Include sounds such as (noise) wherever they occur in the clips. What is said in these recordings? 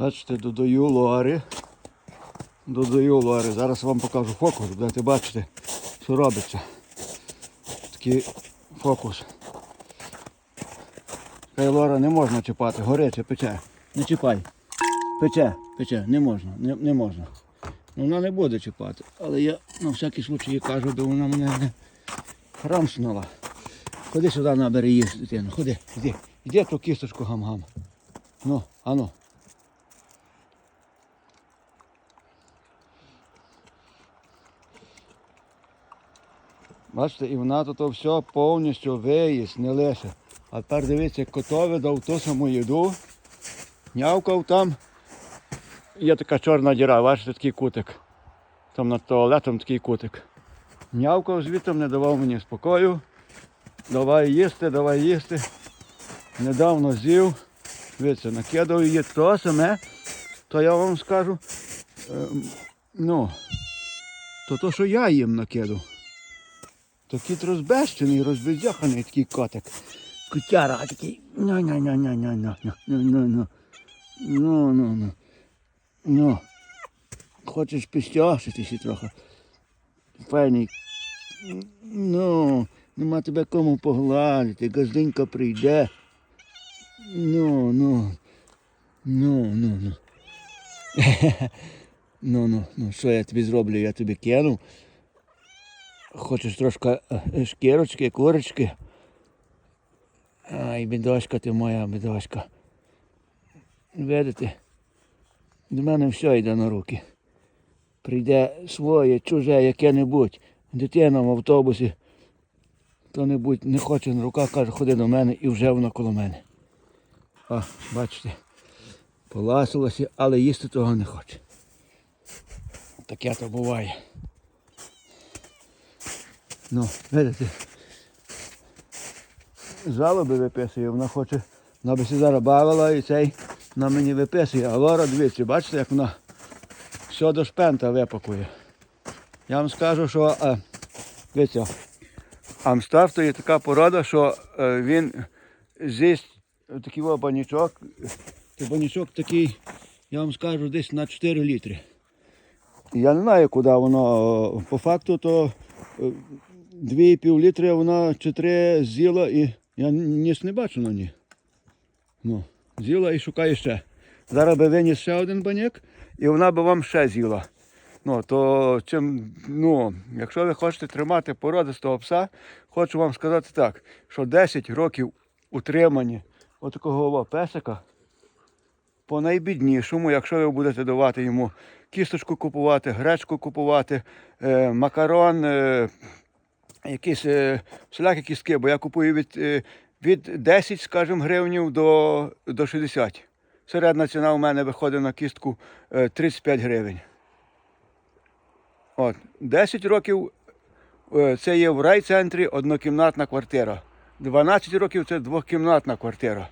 Бачите, додаю лори. Додаю лори. Зараз вам покажу фокус, будете бачити, що робиться. Такий фокус. Хай лора не можна чіпати, горяче пече. Не чіпай. Пече, пече, не можна, не, не можна. Ну, Вона не буде чіпати. Але я на всякий случай кажу, бо вона мене не рамснула. Ходи сюди набери їсти, дитину. Ходи, іди. Іди ту кісточку гам-гам. Ну, ану. Бачите, і вона тут все повністю виїсть, не лише. А тепер дивіться, котові дав ту саму їду. Нявкав там. Є така чорна діра, бачите, такий кутик. Там над туалетом такий кутик. Нявкав звідти, не давав мені спокою. Давай їсти, давай їсти. Недавно з'їв. Дивіться, накидав її то саме, то я вам скажу. ем, ну, то то, що я їм накидав. То кіт розбещений, розбезяханий такий котик. Кутяра такий. Ну, ну, ну, ну, ну, ну, ну, ну, ну, ну. Ну, ну, ну. Хочеш пістяшитися трохи. Файний. Ну, нема тебе кому погладити, газденька прийде. Ну, ну. Ну, ну, ну. (laughs) ну, ну, ну, що я тобі зроблю? Я тобі кину. Хочеш трошки е, шкірочки, курочки. Ай, бідошка ти моя, бідошка. Видите, до мене все йде на руки. Прийде своє, чуже, яке-небудь, дитина в автобусі, хто-небудь не хоче на руках, каже, ходи до мене і вже вона коло мене. О, бачите, поласилася, але їсти того не хоче. Таке то буває. Ну, видите, жалоби виписує, вона хоче, вона би зараз бавила і цей вона мені виписує. А Лора, дивіться, бачите, як вона все до шпента випакує. Я вам скажу, що е, дивіться, Амстаф то є така порода, що е, він з'їсть такий банічок. Банічок такий, я вам скажу, десь на 4 літри. Я не знаю, куди воно. По факту, то е, 2,5 літри вона чи 3 з'їла і я ніс не бачу на ній. Ну, з'їла і шукає ще. Зараз би виніс ще один баняк, і вона би вам ще з'їла. Ну, то чим, ну, якщо ви хочете тримати породистого пса, хочу вам сказати так, що 10 років утримання отакого песика по найбіднішому, якщо ви будете давати йому кісточку купувати, гречку купувати, е, макарон, е, якісь е, всілякі кістки, бо я купую від, е, від 10, скажімо, гривнів до, до 60. Середня ціна у мене виходить на кістку е, 35 гривень. От, 10 років е, це є в райцентрі однокімнатна квартира. 12 років це двохкімнатна квартира.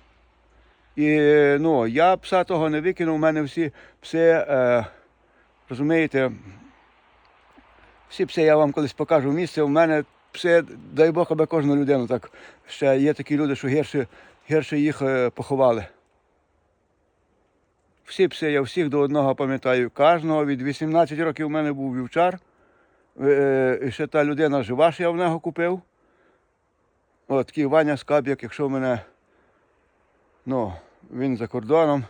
І е, ну, я пса того не викинув, у мене всі пси, е, розумієте, всі пси я вам колись покажу місце. У мене пси, дай Бог, аби кожну людину так. Ще є такі люди, що гірше, гірше їх е, поховали. Всі пси, я всіх до одного пам'ятаю. Кожного від 18 років у мене був вівчар. Е, І ще та людина жива, що я в нього купив. От такий Ваня Скаб'як, якщо в мене, ну, він за кордоном.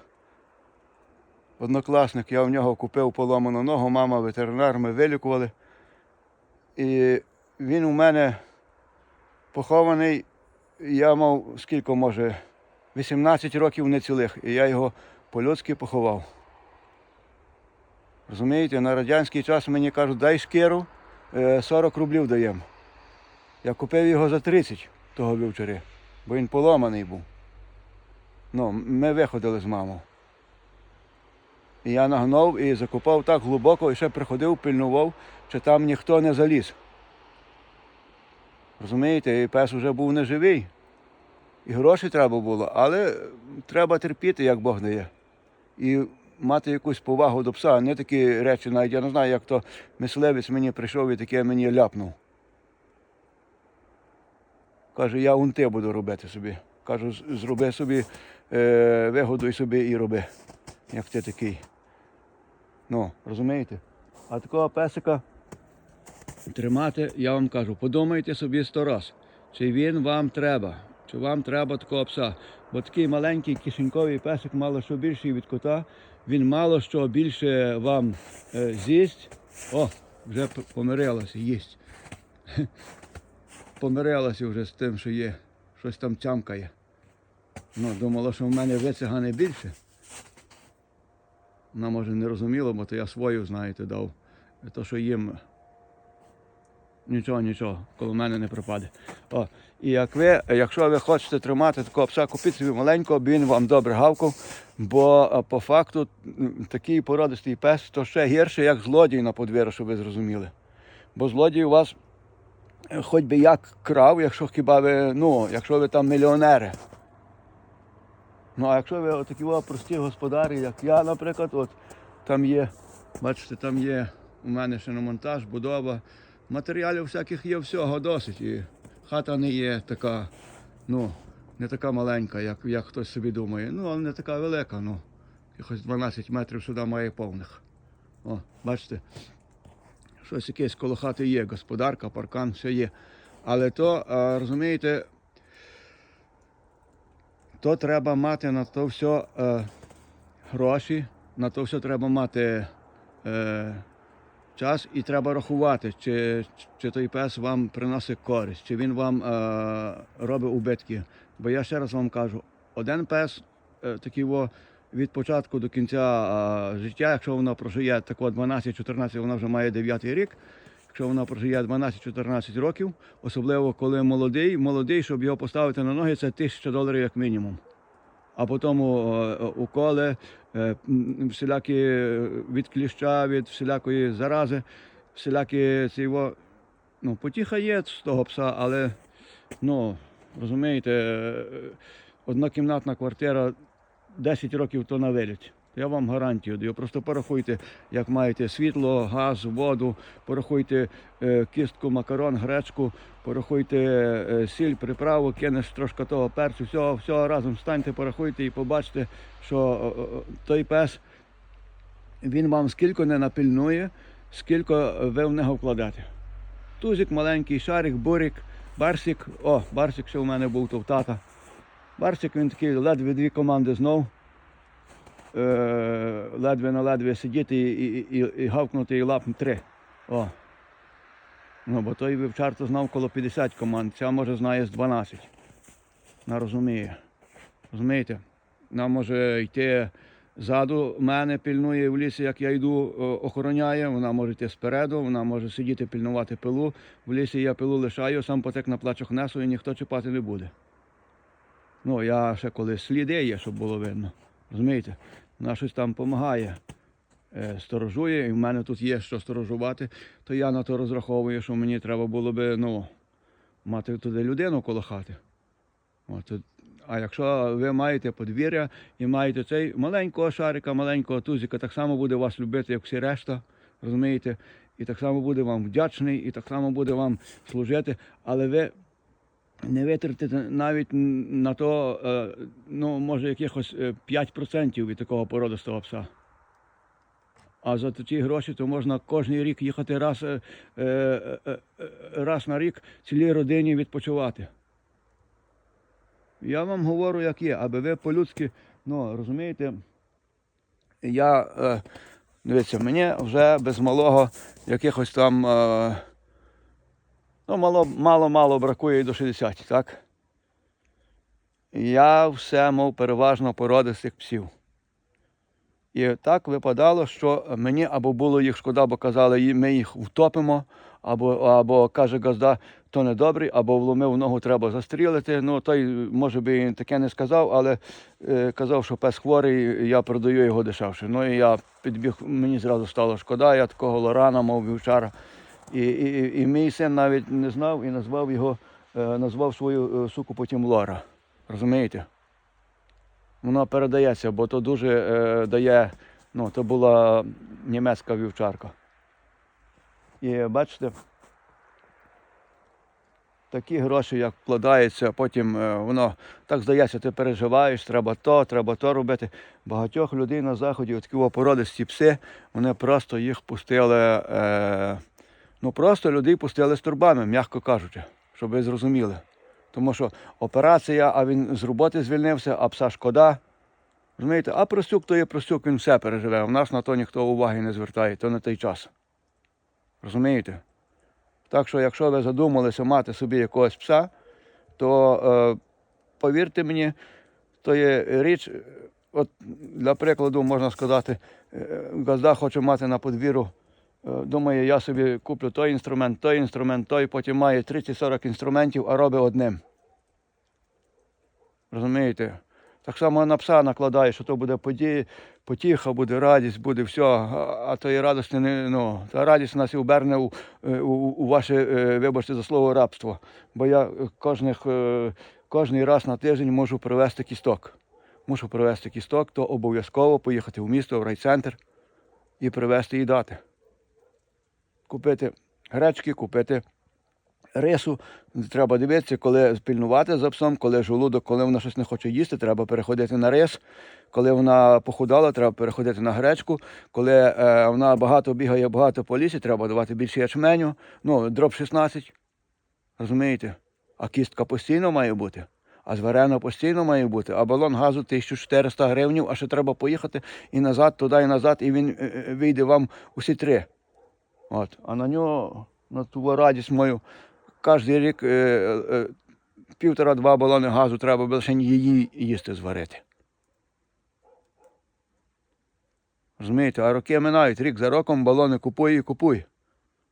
Однокласник, я в нього купив поломану ногу, мама ветеринар, ми вилікували. І він у мене похований, я мав скільки, може, 18 років нецілих, і я його по-людськи поховав. Розумієте, на радянський час мені кажуть, дай шкіру, е, 40 рублів даємо. Я купив його за 30 того вівчари, бо він поломаний був. Ну, ми виходили з мамою. І я нагнув і закопав так глибоко, і ще приходив, пильнував, чи там ніхто не заліз. Розумієте, і пес вже був неживий. І гроші треба було, але треба терпіти, як Бог дає. І мати якусь повагу до пса, не такі речі, навіть я не знаю, як то мисливець мені прийшов і таке мені ляпнув. Каже, я унти буду робити собі. Кажу, зроби собі, е, вигодуй собі і роби. як ти такий. Ну, розумієте? А такого песика тримати, я вам кажу, подумайте собі сто раз, чи він вам треба, чи вам треба такого пса. Бо такий маленький кишеньковий песик, мало що більший від кота, він мало що більше вам е, з'їсть. О, вже помирилася, їсть. (laughs) Помирилася вже з тим, що є. Щось там тямкає. Ну, думала, що в мене вицега не більше. Вона може не розуміла, бо то я свою, знаєте, дав. То, що їм нічого, нічого, коло мене не пропаде. О, і як ви, якщо ви хочете тримати такого пса, купіть собі маленького, він вам добре гавкав, бо по факту такий породистий пес, то ще гірше, як злодій на подвір'я, щоб ви зрозуміли. Бо злодій у вас е, хоч би як крав, якщо хіба ви, ну, якщо ви там мільйонери. Ну, а якщо ви такі прості господарі, як я, наприклад, от там є, бачите, там є у мене ще на монтаж, будова. Матеріалів всяких є всього досить. І хата не є така, ну, не така маленька, як, як хтось собі думає. Ну, але не така велика, ну. Якось 12 метрів сюди має повних. О, бачите, щось якесь коло хати є, господарка, паркан, все є. Але то, розумієте, то треба мати на то все е, гроші, на то все треба мати е, час і треба рахувати, чи, чи той пес вам приносить користь, чи він вам е, робить убитки. Бо я ще раз вам кажу, один пес е, такий во, від початку до кінця е, життя, якщо вона прожиє так от 12-14, вона вже має 9 рік. Якщо вона прожиє 12-14 років, особливо коли молодий, молодий, щоб його поставити на ноги, це 1000 доларів як мінімум. А потім уколи, е, всілякі від кліща, від всілякої зарази, всілякі ці ну, потіха є з того пса, але ну, розумієте, е, однокімнатна квартира 10 років то на виліт. Я вам гарантію даю. Просто порахуйте, як маєте світло, газ, воду, порахуйте е, кістку, макарон, гречку, порахуйте е, сіль, приправу, кинеш трошки того перцю, всього, всього разом станьте, порахуйте і побачите, що е, той пес він вам скільки не напильнує, скільки ви в нього вкладете. Тузик маленький, шарик, бурик, барсик. О, барсик ще у мене був то в тата. Барсик він такий ледве дві команди знов. Е, ледве на ледве сидіти і, і, і, і гавкнути і лапнути три. О. Ну, бо той вівчарто знав коло 50 команд, ця може знає з 12. Вона розуміє. Розумієте? Вона може йти ззаду мене, пильнує в лісі, як я йду, охороняє, вона може йти спереду, вона може сидіти, пильнувати пилу. В лісі я пилу лишаю, сам потек на плечах несу і ніхто чіпати не буде. Ну, я ще коли сліди є, щоб було видно. Розумієте? Вона щось там допомагає, е, сторожує, і в мене тут є що сторожувати, то я на то розраховую, що мені треба було би ну, мати туди людину коло хати. От, а якщо ви маєте подвір'я і маєте цей маленького шарика, маленького тузика, так само буде вас любити, як всі решта, розумієте? І так само буде вам вдячний, і так само буде вам служити, але ви не витратите навіть на то, е, ну, може, якихось е, 5% від такого породистого пса. А за ті гроші то можна кожен рік їхати раз, е, е, е, е, раз на рік цілій родині відпочивати. Я вам говорю, як є, аби ви по-людськи, ну, розумієте, я, е, дивіться, мені вже без малого якихось там, ну, мало, мало-мало бракує і до 60, так? Я все мав переважно породистих псів. І так випадало, що мені або було їх шкода, бо казали, ми їх втопимо, або, або каже газда, то не добрий, або вломив ногу, треба застрілити. Ну, той, може би, таке не сказав, але е, казав, що пес хворий, я продаю його дешевше. Ну і я підбіг, мені зразу стало шкода, я такого лорана мав вівчара. І, і, і, мій син навіть не знав і назвав його, е, назвав свою е, суку потім Лора. Розумієте? Воно передається, бо то дуже е, дає, ну, то була німецька вівчарка. І бачите, такі гроші, як вкладаються, потім е, воно так здається, ти переживаєш, треба то, треба то робити. Багатьох людей на заході, такі породисті пси, вони просто їх пустили, е, ну просто людей пустили з турбами, м'яко кажучи, щоб ви зрозуміли. Тому що операція, а він з роботи звільнився, а пса шкода. Розумієте, а простюк то є простюк, він все переживе. У нас на то ніхто уваги не звертає, то не той час. Розумієте? Так що, якщо ви задумалися мати собі якогось пса, то е, повірте мені, то є річ, е, от для прикладу можна сказати, е, газда хоче мати на подвір'ю, думає, я собі куплю той інструмент, той інструмент, той, потім має 30-40 інструментів, а робить одним. Розумієте? Так само на пса накладає, що то буде події, потіха, буде радість, буде все. А, тої радості не ну, та радість нас і оберне у, е, у, у ваше, е, вибачте за слово, рабство. Бо я е, кожних, е, кожний раз на тиждень можу привезти кісток. Мушу привезти кісток, то обов'язково поїхати в місто, в райцентр і привезти і дати. Купити гречки, купити рису. Треба дивитися, коли спільнувати за псом, коли жолудок, коли вона щось не хоче їсти, треба переходити на рис. Коли вона похудала, треба переходити на гречку. Коли е, вона багато бігає, багато по лісі, треба давати більше ячменю. Ну, дроб 16. Розумієте? А кістка постійно має бути. А зварена постійно має бути, а балон газу 1400 гривень, а ще треба поїхати і назад, туди і назад, і він е, е, вийде вам усі три. От. А на нього, на ту радість мою, кожен рік е, е, півтора-два балони газу треба було лише її їсти зварити. Розумієте, а роки минають, рік за роком балони купуй і купуй.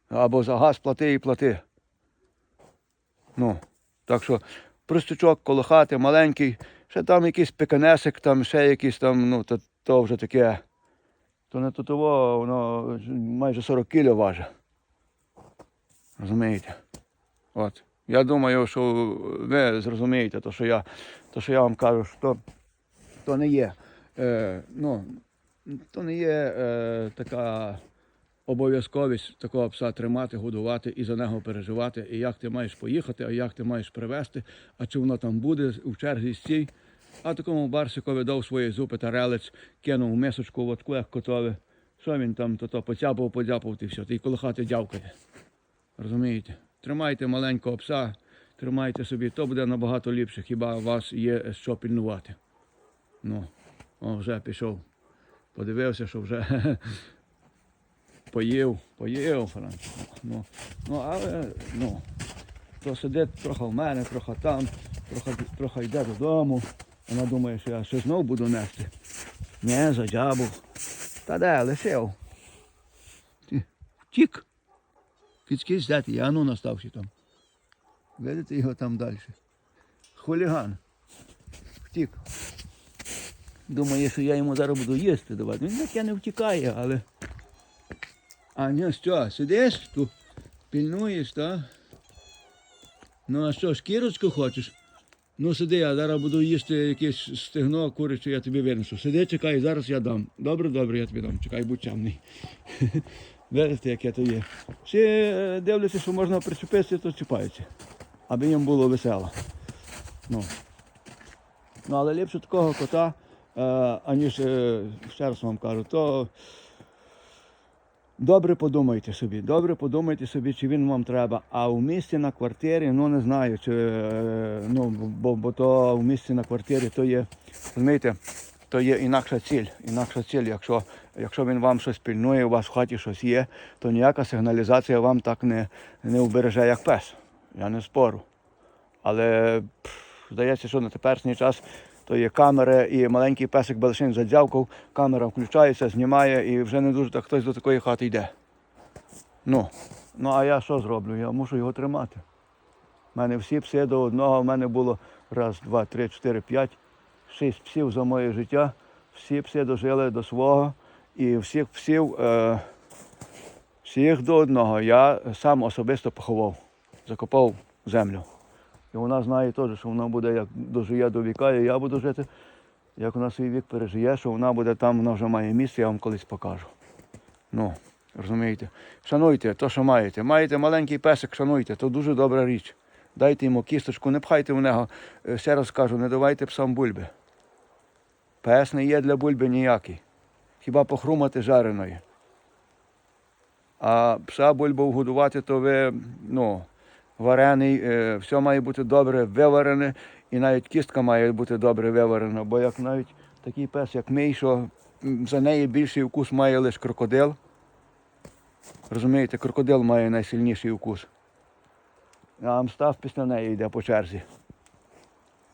Або за газ плати і плати. Ну, так що простячок коло хати, маленький, ще там якийсь пеканесик, там ще якийсь там, ну, то, то вже таке. То не тутово, воно майже 40 кіло важить. Розумієте? От. Я думаю, що ви зрозумієте, то, що я, то, що я вам кажу, що то, то не є. Е, ну, то не є е, така обов'язковість такого пса тримати, годувати і за нього переживати. І як ти маєш поїхати, а як ти маєш привезти, а чи воно там буде у черзі стій. А такому барсикові дав свої зупи та релець, кинув мисочку, водку, як котове. Що він там, то, то поцяпав, подяпав, і все. Ти коло хати дявкає. Розумієте? Тримайте маленького пса, тримайте собі, то буде набагато ліпше, хіба у вас є що пільнувати. Ну, о, вже пішов. Подивився, що вже (laughs) поїв, поїв. Ну, ну, але ну, то сидить трохи в мене, трохи там, трохи, трохи йде додому. Вона думає, що я ще знов буду нести. Не, задябав. Та де, лишив. Ти втік. Кицьки здати, я ну наставши там. Видите його там далі. Хуліган. Втік. Думає, що я йому зараз буду їсти давати. Він таке не втікає, але. А ні, що, сидиш тут, пільнуєш, так? Ну а що, шкірочку хочеш? Ну сиди, я зараз буду їсти якесь стегно куряче, я тобі винесу. Сиди, чекай, зараз я дам. Добре, добре, я тобі дам. Чекай, будь чемний. (laughs) Видите, яке то є. Всі дивляться, що можна причепитися, то чіпаються. Аби їм було весело. Ну, ну але ліпше такого кота, е, аніж, е, ще раз вам кажу, то добре подумайте собі, добре подумайте собі, чи він вам треба. А в місті на квартирі, ну не знаю, чи, е, ну, бо, бо то в місті на квартирі то є, розумієте, то є інакша ціль. Інакша ціль. Якщо, якщо він вам щось пільнує, у вас в хаті щось є, то ніяка сигналізація вам так не, не вбереже, як пес. Я не спору. Але пф, здається, що на теперішній час то є камери, і маленький песик Белшин задзявкав, камера включається, знімає і вже не дуже так хтось до такої хати йде. Ну, ну а я що зроблю? Я мушу його тримати. У мене всі пси до одного, в мене було раз, два, три, чотири, п'ять, шість псів за моє життя. Всі пси дожили до свого. І всіх псів, е, всіх до одного я сам особисто поховав, закопав землю. І вона знає теж, що вона буде, як дожиє до віка, і я буду жити. Як вона свій вік пережиє, що вона буде там, вона вже має місце, я вам колись покажу. Ну, розумієте? Шануйте те, що маєте. Маєте маленький песик, шануйте, то дуже добра річ. Дайте йому кісточку, не пхайте в нього. Е, Ще раз кажу, не давайте псам бульби. Пес не є для бульби ніякий. Хіба похрумати жареною. А пса бульбу годувати, то ви, ну, варений, е, все має бути добре виварене, і навіть кістка має бути добре виварена, бо як навіть такий пес, як мій, що за неї більший вкус має лише крокодил. Розумієте, крокодил має найсильніший вкус. А амстав після неї йде по черзі.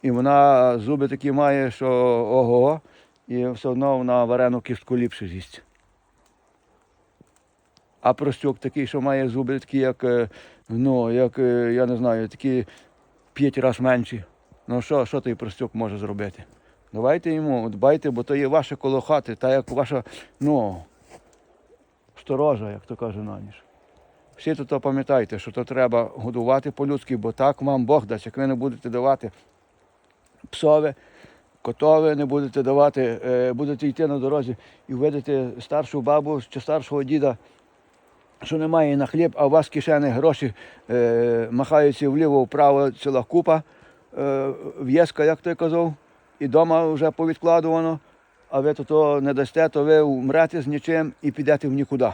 І вона зуби такі має, що ого, і все одно вона варену кістку ліпше з'їсть. А простюк такий, що має зуби такі, як, е, ну, як, е, я не знаю, такі п'ять разів менші. Ну що, що той простюк може зробити? Давайте йому, дбайте, бо то є ваше коло хати, та як ваша, ну, сторожа, як то каже на ніж. Всі то пам'ятайте, що то треба годувати по-людськи, бо так вам Бог дасть, як ви не будете давати псове, котове, не будете давати, е, будете йти на дорозі і видите старшу бабу чи старшого діда, що немає на хліб, а у вас кишені гроші е, махаються вліво-вправо ціла купа, е, в'єска, як той казав, і вдома вже повідкладувано, а ви то, то не дасте, то ви вмрете з нічим і підете в нікуди.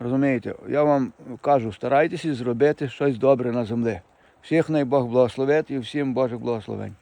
Розумієте, я вам кажу, старайтеся зробити щось добре на землі. Всіх най Бог благословить і всім Божих благословень.